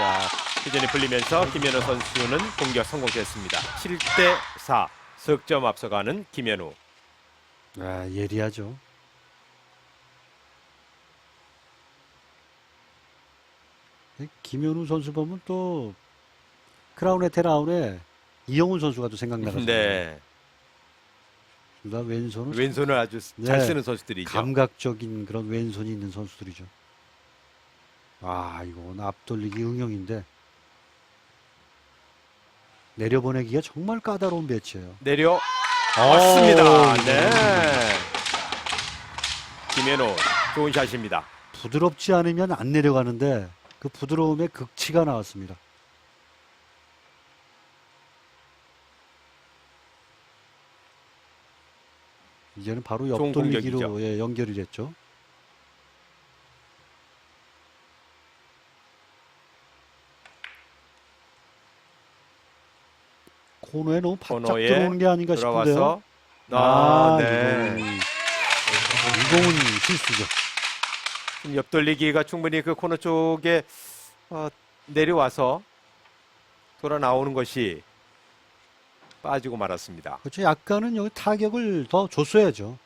자, 회전이 풀리면서 김현우 선수는 공격 성공됐습니다. 7대 4. 석점 앞서가는 김현우. 아, 예리하죠. 김현우 선수 보면 또 크라운 에테라운에 이영훈 선수가 또 생각나거든요. 네. 둘다 왼손은 왼손을 아주 잘 네. 쓰는 선수들이죠. 감각적인 그런 왼손이 있는 선수들이죠. 아, 이건 앞돌리기 응용인데 내려보내기가 정말 까다로운 배치예요. 내려 왔습니다. 오, 네. 김현우 좋은 샷입니다. 부드럽지 않으면 안 내려가는데 그 부드러움의 극치가 나왔습니다. 이제는 바로 좋은 옆돌리기로 공격이죠. 예, 연결이 됐죠. 코너에 너무 바짝 코너에 들어오는 게 아닌가 싶은데요. 들어와서 아, 네. 이거는, 이공은 실수죠. 좀 옆돌리기가 충분히 그 코너 쪽에 어, 내려와서 돌아 나오는 것이 빠지고 말았습니다. 그렇죠. 약간은 여기 타격을 더 줬어야죠.